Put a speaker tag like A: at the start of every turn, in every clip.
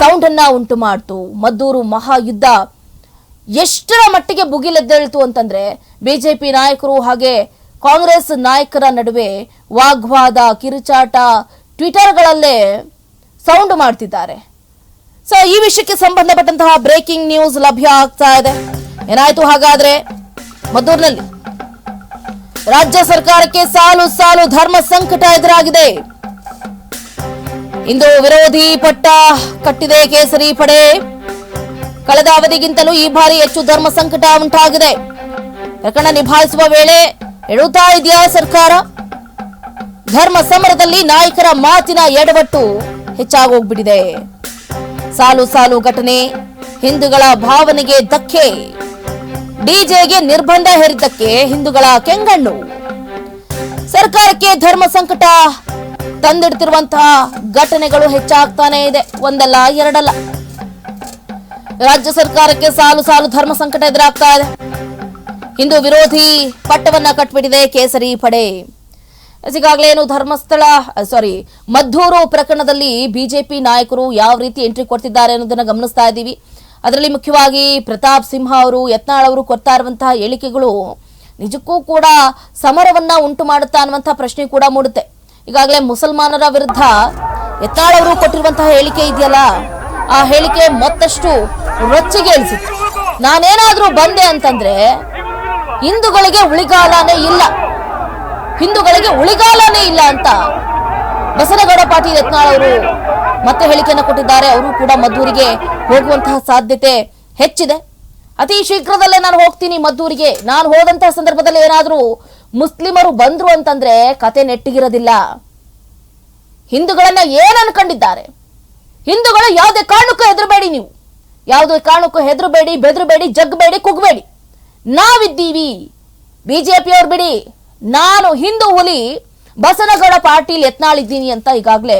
A: Sound ಅನ್ನ ಉಂಟು ಮಾಡ್ತು. ಮದ್ದೂರು ಮಹಾಯುದ್ಧ ಎಷ್ಟರ ಮಟ್ಟಿಗೆ ಬುಗಿಲೆದ್ದೇಳ್ತು ಅಂತಂದ್ರೆ ಬಿಜೆಪಿ ನಾಯಕರು ಹಾಗೆ ಕಾಂಗ್ರೆಸ್ ನಾಯಕರ ನಡುವೆ ವಾಗ್ವಾದ, ಕಿರುಚಾಟ ಟ್ವಿಟರ್ಗಳಲ್ಲೇ ಸೌಂಡ್ ಮಾಡ್ತಿದ್ದಾರೆ. ಸೊ ಈ ವಿಷಯಕ್ಕೆ ಸಂಬಂಧಪಟ್ಟಂತಹ ಬ್ರೇಕಿಂಗ್ ನ್ಯೂಸ್ ಲಭ್ಯ ಆಗ್ತಾ ಇದೆ. ಏನಾಯ್ತು ಹಾಗಾದ್ರೆ? ಮದ್ದೂರಿನಲ್ಲಿ ರಾಜ್ಯ ಸರ್ಕಾರಕ್ಕೆ ಸಾಲು ಸಾಲು ಧರ್ಮ ಸಂಕಟ ಎದುರಾಗಿದೆ. ಇಂದು ವಿರೋಧಿ ಪಟ್ಟ ಕಟ್ಟಿದೆ ಕೇಸರಿ ಪಡೆ. ಕಳೆದ ಅವಧಿಗಿಂತಲೂ ಈ ಬಾರಿ ಹೆಚ್ಚು ಧರ್ಮ ಸಂಕಟ ಉಂಟಾಗಿದೆ. ಪ್ರಕರಣ ನಿಭಾಯಿಸುವ ವೇಳೆ ಎಡುತ್ತಾ ಇದೆಯಾ ಸರ್ಕಾರ? ಧರ್ಮ ಸಮರದಲ್ಲಿ ನಾಯಕರ ಮಾತಿನ ಎಡವಟ್ಟು ಹೆಚ್ಚಾಗೋಗ್ಬಿಟ್ಟಿದೆ. ಸಾಲು ಸಾಲು ಘಟನೆ, ಹಿಂದೂಗಳ ಭಾವನೆಗೆ ಧಕ್ಕೆ. ಡಿಜೆಗೆ ನಿರ್ಬಂಧ ಹೇರಿದ್ದಕ್ಕೆ ಹಿಂದೂಗಳ ಕೆಂಗಣ್ಣು. ಸರ್ಕಾರಕ್ಕೆ ಧರ್ಮ ಸಂಕಟ ತಂದಿಡ್ತಿರುವಂತಹ ಘಟನೆಗಳು ಹೆಚ್ಚಾಗ್ತಾನೆ ಇದೆ. ಒಂದಲ್ಲ, ಎರಡಲ್ಲ. ರಾಜ್ಯ ಸರ್ಕಾರಕ್ಕೆ ಸಾಲು ಸಾಲು ಧರ್ಮ ಸಂಕಟ ಎದುರಾಗ್ತಾ ಇದೆ. ಹಿಂದೂ ವಿರೋಧಿ ಪಟ್ಟವನ್ನ ಕಟ್ಬಿಟ್ಟಿದೆ ಕೇಸರಿ ಪಡೆ. ಏನು ಧರ್ಮಸ್ಥಳ, ಸಾರಿ, ಮದ್ದೂರು ಪ್ರಕರಣದಲ್ಲಿ ಬಿಜೆಪಿ ನಾಯಕರು ಯಾವ ರೀತಿ ಎಂಟ್ರಿ ಕೊಡ್ತಿದ್ದಾರೆ ಅನ್ನೋದನ್ನ ಗಮನಿಸ್ತಾ ಇದ್ದೀವಿ. ಅದರಲ್ಲಿ ಮುಖ್ಯವಾಗಿ ಪ್ರತಾಪ್ ಸಿಂಹ ಅವರು, ಯತ್ನಾಳ್ ಅವರು ಕೊಡ್ತಾ ಇರುವಂತಹ ಹೇಳಿಕೆಗಳು ನಿಜಕ್ಕೂ ಕೂಡ ಸಮರವನ್ನ ಉಂಟು ಮಾಡುತ್ತಾ ಅನ್ನುವಂತಹ ಪ್ರಶ್ನೆ ಕೂಡ ಮೂಡುತ್ತೆ. ಈಗಾಗಲೇ ಮುಸಲ್ಮಾನರ ವಿರುದ್ಧ ಎತ್ತಾಳವರು ಕೊಟ್ಟಿರುವಂತಹ ಹೇಳಿಕೆ ಇದೆಯಲ್ಲ? ಆ ಹೇಳಿಕೆ ಮತ್ತಷ್ಟು ರೊಚ್ಚಿಗೆ ಇಳಿಸಿತ್ತು ನಾನೇನಾದ್ರೂ ಬಂದೆ ಅಂತಂದ್ರೆ ಹಿಂದೂಗಳಿಗೆ ಉಳಿಗಾಲನೇ ಇಲ್ಲ. ಹಿಂದೂಗಳಿಗೆ ಉಳಿಗಾಲನೇ ಇಲ್ಲ ಅಂತ ಬಸನಗೌಡ ಪಾಟೀಲ್ ಯತ್ನಾಳ್ ಅವರು ಮತ್ತೆ ಹೇಳಿಕೆಯನ್ನು ಕೊಟ್ಟಿದ್ದಾರೆ. ಅವರು ಕೂಡ ಮದ್ದೂರಿಗೆ ಹೋಗುವಂತಹ ಸಾಧ್ಯತೆ ಹೆಚ್ಚಿದೆ. ಅತಿ ಶೀಘ್ರದಲ್ಲೇ ನಾನು ಹೋಗ್ತೀನಿ ಮದ್ದೂರಿಗೆ. ನಾನು ಹೋದಂತಹ ಸಂದರ್ಭದಲ್ಲಿ ಏನಾದ್ರೂ ಮುಸ್ಲಿಮರು ಬಂದ್ರು ಅಂತಂದ್ರೆ ಕತೆ ನೆಟ್ಟಿಗಿರೋದಿಲ್ಲ. ಹಿಂದೂಗಳನ್ನ ಏನ್ ಅನ್ಕೊಂಡಿದ್ದಾರೆ? ಹಿಂದೂಗಳು ಯಾವುದೇ ಕಾರಣಕ್ಕೂ ಹೆದರಬೇಡಿ ನೀವು. ಯಾವುದೇ ಕಾರಣಕ್ಕೂ ಹೆದರಬೇಡಿ, ಬೆದರಬೇಡಿ, ಜಗ್ಬೇಡಿ, ಕುಗ್ಬೇಡಿ. ನಾವಿದ್ದೀವಿ. ಬಿಜೆಪಿಯವ್ರು ಬಿಡಿ. ನಾನು ಹಿಂದೂ ಹುಲಿ, ಬಸನಗೌಡ ಪಾಟೀಲ್ ಎತ್ನಾಳಿದ್ದೀನಿ ಅಂತ ಈಗಾಗಲೇ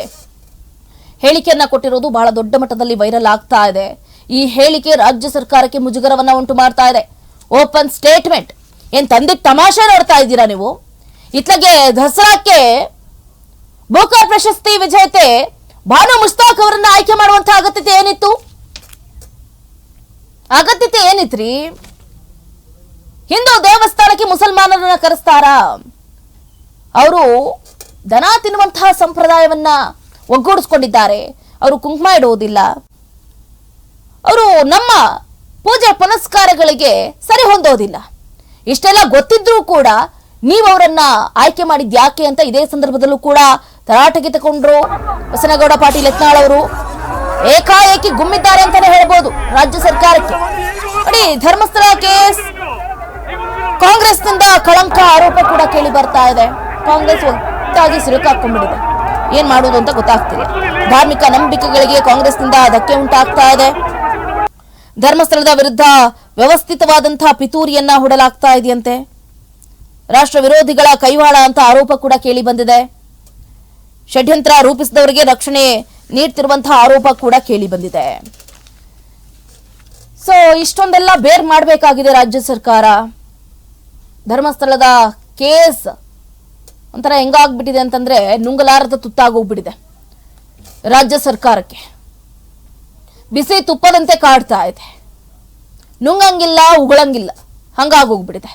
A: ಹೇಳಿಕೆಯನ್ನ ಕೊಟ್ಟಿರೋದು ಬಹಳ ದೊಡ್ಡ ಮಟ್ಟದಲ್ಲಿ ವೈರಲ್ ಆಗ್ತಾ ಇದೆ. ಈ ಹೇಳಿಕೆ ರಾಜ್ಯ ಸರ್ಕಾರಕ್ಕೆ ಮುಜುಗರವನ್ನ ಉಂಟು ಮಾಡ್ತಾ ಇದೆ. ಓಪನ್ ಸ್ಟೇಟ್ಮೆಂಟ್ ಏನ್ ತಂದೆ ತಮಾಷೆ ನೋಡ್ತಾ ಇದ್ದೀರಾ ನೀವು? ಇತ್ಲಗೆ ದಸರಾಕ್ಕೆ ಬೋಕಾ ಪ್ರಶಸ್ತಿ ವಿಜೇತೆ ಭಾನು ಮುಸ್ತಾಕ್ ಅವರನ್ನ ಆಯ್ಕೆ ಮಾಡುವಂತ ಅಗತ್ಯತೆ ಏನಿತ್ತು? ಅಗತ್ಯತೆ ಏನಿತ್ರಿ? ಹಿಂದೂ ದೇವಸ್ಥಾನಕ್ಕೆ ಮುಸಲ್ಮಾನರನ್ನ ಕರೆಸ್ತಾರ? ಅವರು ದನ ತಿನ್ನುವಂತಹ ಸಂಪ್ರದಾಯವನ್ನ ಒಗ್ಗೂಡಿಸ್ಕೊಂಡಿದ್ದಾರೆ. ಅವರು ಕುಂಕುಮ ಇಡುವುದಿಲ್ಲ. ಅವರು ನಮ್ಮ ಪೂಜೆ ಪುನಸ್ಕಾರಗಳಿಗೆ ಸರಿ ಹೊಂದೋದಿಲ್ಲ. ಇಷ್ಟೆಲ್ಲ ಗೊತ್ತಿದ್ರೂ ಕೂಡ ನೀವು ಅವರನ್ನ ಆಯ್ಕೆ ಮಾಡಿದ್ ಯಾಕೆ ಅಂತ ಇದೇ ಸಂದರ್ಭದಲ್ಲೂ ಕೂಡ ತರಾಟೆಗೆ ತಗೊಂಡ್ರು. ಬಸನಗೌಡ ಪಾಟೀಲ್ ಯತ್ನಾಳ್ ಅವರು ಏಕಾಏಕಿ ಗುಮ್ಮಿದ್ದಾರೆ ಅಂತಾನೆ ಹೇಳ್ಬೋದು ರಾಜ್ಯ ಸರ್ಕಾರಕ್ಕೆ. ನೋಡಿ ಧರ್ಮಸ್ಥಳ ಕೇಸ್, ಕಾಂಗ್ರೆಸ್ನಿಂದ ಕಳಂಕ ಆರೋಪ ಕೂಡ ಕೇಳಿ ಬರ್ತಾ ಇದೆ. ಕಾಂಗ್ರೆಸ್ ಒಟ್ಟಾಗಿ ಸಿಲುಕಾಕೊಂಡ್ಬಿಟ್ಟಿದೆ ಏನ್ ಮಾಡುವುದು ಅಂತ ಗೊತ್ತಾಗ್ತಿಲ್ಲ. ಧಾರ್ಮಿಕ ನಂಬಿಕೆಗಳಿಗೆ ಕಾಂಗ್ರೆಸ್ನಿಂದ ಧಕ್ಕೆ ಉಂಟಾಗ್ತಾ ಇದೆ. ಧರ್ಮಸ್ಥಳದ ವಿರುದ್ಧ ವ್ಯವಸ್ಥಿತವಾದಂತಹ ಪಿತೂರಿಯನ್ನ ಹೊಡಲಾಗ್ತಾ ಇದೆಯಂತೆ? ರಾಷ್ಟ್ರ ವಿರೋಧಿಗಳ ಕೈವಾಳ ಅಂತ ಆರೋಪ ಕೂಡ ಕೇಳಿ ಬಂದಿದೆ. ಷಡ್ಯಂತ್ರ ರೂಪಿಸಿದವರಿಗೆ ರಕ್ಷಣೆ ನೀಡ್ತಿರುವಂತಹ ಆರೋಪ ಕೂಡ ಕೇಳಿ ಬಂದಿದೆ. ಸೊ ಇಷ್ಟೊಂದೆಲ್ಲ ಬೇರ್ ಮಾಡಬೇಕಾಗಿದೆ ರಾಜ್ಯ ಸರ್ಕಾರ. ಧರ್ಮಸ್ಥಳದ ಕೇಸ್ ಒಂಥರ ಹೆಂಗಾಗ್ಬಿಟ್ಟಿದೆ ಅಂತಂದ್ರೆ ನುಂಗಲಾರದ ತುತ್ತಾಗೋಗ್ಬಿಟ್ಟಿದೆ ರಾಜ್ಯ ಸರ್ಕಾರಕ್ಕೆ. ಬಿಸಿ ತುಪ್ಪದಂತೆ ಕಾಡ್ತಾ ಇದೆ. ನುಂಗಂಗಿಲ್ಲ, ಉಗುಳಂಗಿಲ್ಲ. ಹಂಗಾಗೋಗ್ಬಿಟ್ಟಿದೆ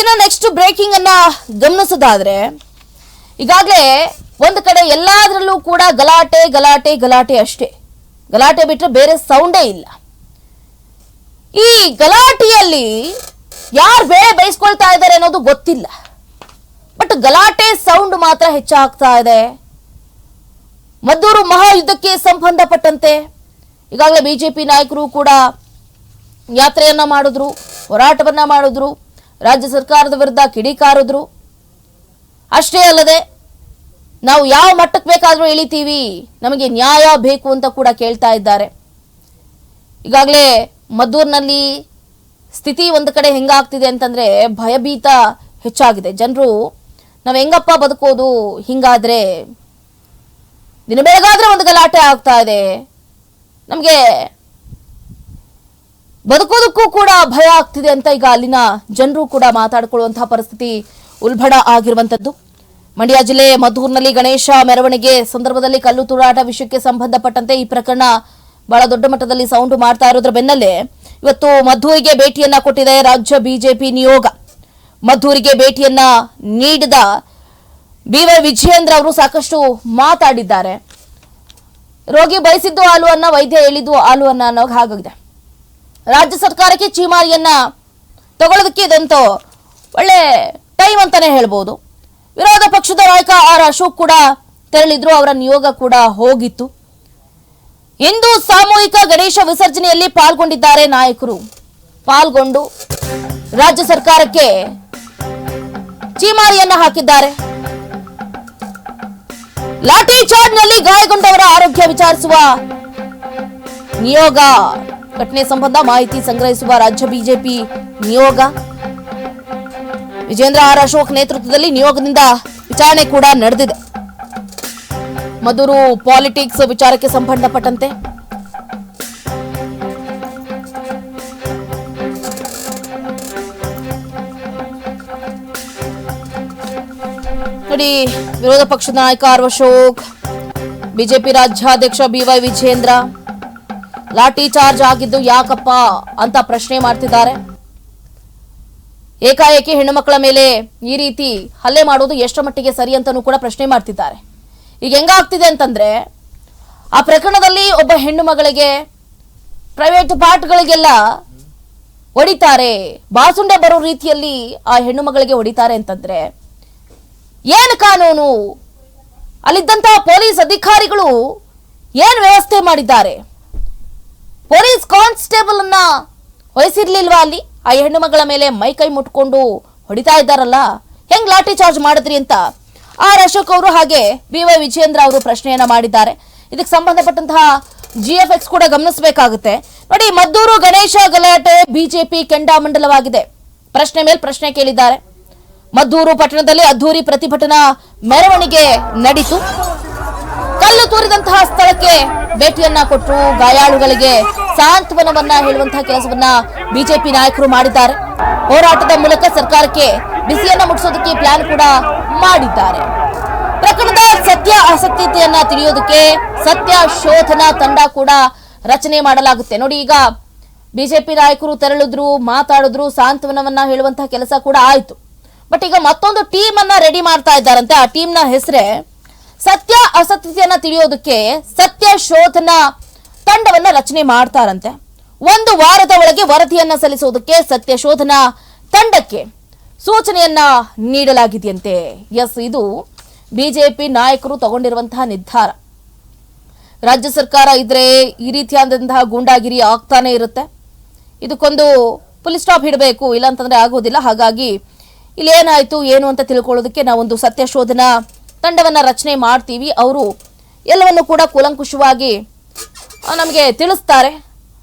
A: ಇನ್ನು ನೆಕ್ಸ್ಟ್ ಬ್ರೇಕಿಂಗ್ ಅನ್ನ ಗಮನಿಸೋದಾದ್ರೆ, ಈಗಾಗಲೇ ಒಂದು ಕಡೆ ಎಲ್ಲಾದ್ರಲ್ಲೂ ಕೂಡ ಗಲಾಟೆ ಗಲಾಟೆ ಗಲಾಟೆ ಅಷ್ಟೇ. ಗಲಾಟೆ ಬಿಟ್ಟರೆ ಬೇರೆ ಸೌಂಡೇ ಇಲ್ಲ. ಈ ಗಲಾಟೆಯಲ್ಲಿ ಯಾರು ಬೇಳೆ ಬೈಸ್ಕೊಳ್ತಾ ಇದ್ದಾರೆ ಅನ್ನೋದು ಗೊತ್ತಿಲ್ಲ. ಬಟ್ ಗಲಾಟೆ ಸೌಂಡ್ ಮಾತ್ರ ಹೆಚ್ಚಾಗ್ತಾ ಇದೆ. ಮದ್ದೂರು ಮಹಾಯುದ್ಧಕ್ಕೆ ಸಂಬಂಧಪಟ್ಟಂತೆ, ಈಗಾಗಲೇ ಬಿಜೆಪಿ ನಾಯಕರು ಕೂಡ ಯಾತ್ರೆಯನ್ನ ಮಾಡಿದ್ರು, ಹೋರಾಟವನ್ನ ಮಾಡಿದ್ರು, ರಾಜ್ಯ ಸರ್ಕಾರದ ವಿರುದ್ಧ ಕಿಡಿಕಾರಿದ್ರು ಅಷ್ಟೇ ಅಲ್ಲದೆ, ನಾವು ಯಾವ ಮಟ್ಟಕ್ಕೆ ಬೇಕಾದರೂ ಇಳಿತೀವಿ, ನಮಗೆ ನ್ಯಾಯ ಬೇಕು ಅಂತ ಕೂಡ ಕೇಳ್ತಾ ಇದ್ದಾರೆ. ಈಗಾಗಲೇ ಮದ್ದೂರಿನಲ್ಲಿ ಸ್ಥಿತಿ ಒಂದು ಕಡೆ ಹೆಂಗಾಗ್ತಿದೆ ಅಂತಂದ್ರೆ ಭಯಭೀತ ಹೆಚ್ಚಾಗಿದೆ. ಜನರು, ನಾವು ಹೆಂಗಪ್ಪ ಬದುಕೋದು, ಹಿಂಗಾದ್ರೆ ದಿನ ಬೆಳಗಾದ್ರೆ ಒಂದು ಗಲಾಟೆ ಆಗ್ತಾ ಇದೆ. ನಮಗೆ ಬದುಕೋದಕ್ಕೂ ಕೂಡ ಭಯ ಆಗ್ತಿದೆ ಅಂತ ಈಗ ಅಲ್ಲಿನ ಜನರು ಕೂಡ ಮಾತಾಡಿಕೊಳ್ಳುವಂತಹ ಪರಿಸ್ಥಿತಿ ಉಲ್ಬಣ ಆಗಿರುವಂತದ್ದು. ಮಂಡ್ಯ ಜಿಲ್ಲೆ ಮದ್ದೂರಿನಲ್ಲಿ ಗಣೇಶ ಮೆರವಣಿಗೆ ಸಂದರ್ಭದಲ್ಲಿ ಕಲ್ಲು ತೂರಾಟ ವಿಷಯಕ್ಕೆ ಸಂಬಂಧಪಟ್ಟಂತೆ ಈ ಪ್ರಕರಣ ಬಹಳ ದೊಡ್ಡ ಮಟ್ಟದಲ್ಲಿ ಸೌಂಡು ಮಾಡ್ತಾ ಇರೋದ್ರ ಬೆನ್ನಲ್ಲೇ ಇವತ್ತು ಮದ್ದೂರಿಗೆ ಭೇಟಿಯನ್ನ ಕೊಟ್ಟಿದೆ ರಾಜ್ಯ ಬಿಜೆಪಿ ನಿಯೋಗ. ಮದ್ದೂರಿಗೆ ಭೇಟಿಯನ್ನ ನೀಡಿದ ಬಿವೈ ವಿಜಯೇಂದ್ರ ಅವರು ಸಾಕಷ್ಟು ಮಾತಾಡಿದ್ದಾರೆ. ರೋಗಿ ಬಯಸಿದ್ದು ಹಾಲು ಅನ್ನ, ವೈದ್ಯ ಹೇಳಿದ್ದು ಹಾಲು ಅನ್ನ ಅನ್ನೋ ಹಾಗಾಗಿದೆ ರಾಜ್ಯ ಸರ್ಕಾರಕ್ಕೆ ಚೀಮಾರಿಯನ್ನ ತಗೊಳ್ಳೋದಕ್ಕೆ ಇದಂತೂ ಒಳ್ಳೆ ಟೈಮ್ ಅಂತಾನೆ ಹೇಳ್ಬೋದು. ವಿರೋಧ ಪಕ್ಷದ ನಾಯಕ ಆರ್ ಅಶೋಕ್ ಕೂಡ ತೆರಳಿದ್ರು, ಅವರ ನಿಯೋಗ ಕೂಡ ಹೋಗಿತ್ತು. ಇಂದು ಸಾಮೂಹಿಕ ಗಣೇಶ ವಿಸರ್ಜನೆಯಲ್ಲಿ ಪಾಲ್ಗೊಂಡಿದ್ದಾರೆ ನಾಯಕರು. ಪಾಲ್ಗೊಂಡು ರಾಜ್ಯ ಸರ್ಕಾರಕ್ಕೆ ಚೀಮಾರಿಯನ್ನ ಹಾಕಿದ್ದಾರೆ. ಲಾಠಿ ಚಾರ್ಜ್ನಲ್ಲಿ ಗಾಯಗೊಂಡವರ ಆರೋಗ್ಯ ವಿಚಾರಿಸುವ ನಿಯೋಗ ಘಟನೆ ಸಂಬಂಧ ಮಾಹಿತಿ ಸಂಗ್ರಹಿಸುವ ರಾಜ್ಯ ಬಿಜೆಪಿ ನಿಯೋಗ. ವಿಜೇಂದ್ರ ಆರ್ ಅಶೋಕ್ ನೇತೃತ್ವದಲ್ಲಿ ನಿಯೋಗದಿಂದ ವಿಚಾರಣೆ ಕೂಡ ನಡೆದಿದೆ. ಮಧುರು ಪಾಲಿಟಿಕ್ಸ್ ವಿಚಾರಕ್ಕೆ ಸಂಬಂಧಪಟ್ಟಂತೆ. ನೋಡಿ, ವಿರೋಧ ಪಕ್ಷದ ನಾಯಕ ಆರ್ ಅಶೋಕ್, ಬಿಜೆಪಿ ರಾಜ್ಯಾಧ್ಯಕ್ಷ ಬಿವೈ ವಿಜೇಂದ್ರ ಲಾಠಿ ಚಾರ್ಜ್ ಆಗಿದ್ದು ಯಾಕಪ್ಪ ಅಂತ ಪ್ರಶ್ನೆ ಮಾಡ್ತಿದ್ದಾರೆ. ಏಕಾಏಕಿ ಹೆಣ್ಣು ಮಕ್ಕಳ ಮೇಲೆ ಈ ರೀತಿ ಹಲ್ಲೆ ಮಾಡೋದು ಎಷ್ಟರ ಮಟ್ಟಿಗೆ ಸರಿ ಅಂತಾನೂ ಕೂಡ ಪ್ರಶ್ನೆ ಮಾಡ್ತಿದ್ದಾರೆ. ಈಗ ಹೆಂಗಾಗ್ತಿದೆ ಅಂತಂದ್ರೆ, ಆ ಪ್ರಕರಣದಲ್ಲಿ ಒಬ್ಬ ಹೆಣ್ಣು ಮಗಳಿಗೆ ಪ್ರೈವೇಟ್ ಪಾರ್ಟ್ಗಳಿಗೆಲ್ಲ ಹೊಡಿತಾರೆ, ಬಾಸುಂಡೆ ಬರೋ ರೀತಿಯಲ್ಲಿ ಆ ಹೆಣ್ಣು ಮಗಳಿಗೆ ಹೊಡಿತಾರೆ ಅಂತಂದ್ರೆ, ಏನು ಕಾನೂನು? ಅಲ್ಲಿದ್ದಂತಹ ಪೊಲೀಸ್ ಅಧಿಕಾರಿಗಳು ಏನು ವ್ಯವಸ್ಥೆ ಮಾಡಿದ್ದಾರೆ? ಪೊಲೀಸ್ ಕಾನ್ಸ್ಟೇಬಲ್ ಅನ್ನ ವಹಿಸಿರ್ಲಿಲ್ವಾ ಅಲ್ಲಿ? ಆ ಹೆಣ್ಣು ಮಗಳ ಮೇಲೆ ಮೈ ಕೈ ಮುಟ್ಕೊಂಡು ಹೊಡಿತಾ ಇದ್ದಾರಲ್ಲ, ಹೆಂಗ್ ಲಾಠಿ ಚಾರ್ಜ್ ಮಾಡಿದ್ರಿ ಅಂತ? ಆರ್ ಅಶೋಕ್ ಅವರು ಹಾಗೆ ಬಿ ವೈ ವಿಜಯೇಂದ್ರ ಅವರು ಪ್ರಶ್ನೆಯನ್ನ ಮಾಡಿದ್ದಾರೆ. ಇದಕ್ಕೆ ಸಂಬಂಧಪಟ್ಟಂತಹ ಜಿ ಎಫ್ ಎಕ್ಸ್ ಕೂಡ ಗಮನಿಸಬೇಕಾಗುತ್ತೆ. ನೋಡಿ, ಮದ್ದೂರು ಗಣೇಶ ಗಲಾಟೆ ಬಿಜೆಪಿ ಕೆಂಡಾಮಂಡಲವಾಗಿದೆ ಪ್ರಶ್ನೆ ಮೇಲೆ ಪ್ರಶ್ನೆ ಕೇಳಿದ್ದಾರೆ. ಮದ್ದೂರು ಪಟ್ಟಣದಲ್ಲಿ ಅದ್ದೂರಿ ಪ್ರತಿಭಟನಾ ಮೆರವಣಿಗೆ ನಡೀತು. ಕಲ್ಲು ತೂರಿದಂತಹ ಸ್ಥಳಕ್ಕೆ ಭೇಟಿಯನ್ನ ಕೊಟ್ಟರು ಗಾಯಾಳುಗಳಿಗೆ ಸಾಂತ್ವನವನ್ನ ಹೇಳುವಂತಹ ಕೆಲಸವನ್ನ ಬಿಜೆಪಿ ನಾಯಕರು ಮಾಡಿದ್ದಾರೆ. ಹೋರಾಟದ ಮೂಲಕ ಸರ್ಕಾರಕ್ಕೆ ಬಿಸಿಯನ್ನ ಮುಟ್ಟಿಸೋದಕ್ಕೆ ಪ್ಲಾನ್ ಕೂಡ ಮಾಡಿದ್ದಾರೆ. ಪ್ರಕರಣದ ಸತ್ಯ ಅಸತ್ಯತೆಯನ್ನ ತಿಳಿಯೋದಕ್ಕೆ ಸತ್ಯ ಶೋಧನಾ ತಂಡ ಕೂಡ ರಚನೆ ಮಾಡಲಾಗುತ್ತೆ. ನೋಡಿ, ಈಗ ಬಿಜೆಪಿ ನಾಯಕರು ತೆರಳಿದ್ರು, ಮಾತಾಡಿದ್ರು, ಸಾಂತ್ವನವನ್ನ ಹೇಳುವಂತಹ ಕೆಲಸ ಕೂಡ ಆಯಿತು. ಬಟ್ ಈಗ ಮತ್ತೊಂದು ಟೀಮ್ ಅನ್ನ ರೆಡಿ ಮಾಡ್ತಾ ಇದ್ದಾರಂತೆ. ಆ ಟೀಮ್ನ ಹೆಸರೇ ಸತ್ಯ ಅಸತ್ಯತೆಯನ್ನ ತಿಳಿಯೋದಕ್ಕೆ ಸತ್ಯ ಶೋಧನ ತಂಡವನ್ನ ರಚನೆ ಮಾಡ್ತಾರಂತೆ. ಒಂದು ವಾರದ ಒಳಗೆ ವರದಿಯನ್ನ ಸಲ್ಲಿಸೋದಕ್ಕೆ ಸತ್ಯ ಶೋಧನಾ ತಂಡಕ್ಕೆ ಸೂಚನೆಯನ್ನ ನೀಡಲಾಗಿದೆಯಂತೆ. ಎಸ್, ಇದು ಬಿಜೆಪಿ ನಾಯಕರು ತಗೊಂಡಿರುವಂತಹ ನಿರ್ಧಾರ. ರಾಜ್ಯ ಸರ್ಕಾರ ಇದ್ರೆ ಈ ರೀತಿಯಾದಂತಹ ಗೂಂಡಾಗಿರಿ ಆಗ್ತಾನೆ ಇರುತ್ತೆ. ಇದಕ್ಕೊಂದು ಪೊಲೀಸ್ ಸ್ಟಾಪ್ ಇಡಬೇಕು, ಇಲ್ಲಾಂತಂದ್ರೆ ಆಗೋದಿಲ್ಲ. ಹಾಗಾಗಿ ಇಲ್ಲಿ ಏನಾಯ್ತು ಏನು ಅಂತ ತಿಳ್ಕೊಳ್ಳೋದಕ್ಕೆ ನಾವೊಂದು ಸತ್ಯ ಶೋಧನಾ ತಂಡವನ್ನ ರಚನೆ ಮಾಡ್ತೀವಿ. ಅವರು ಎಲ್ಲವನ್ನು ಕೂಡ ಕೂಲಂಕುಷವಾಗಿ ನಮಗೆ ತಿಳಿಸ್ತಾರೆ.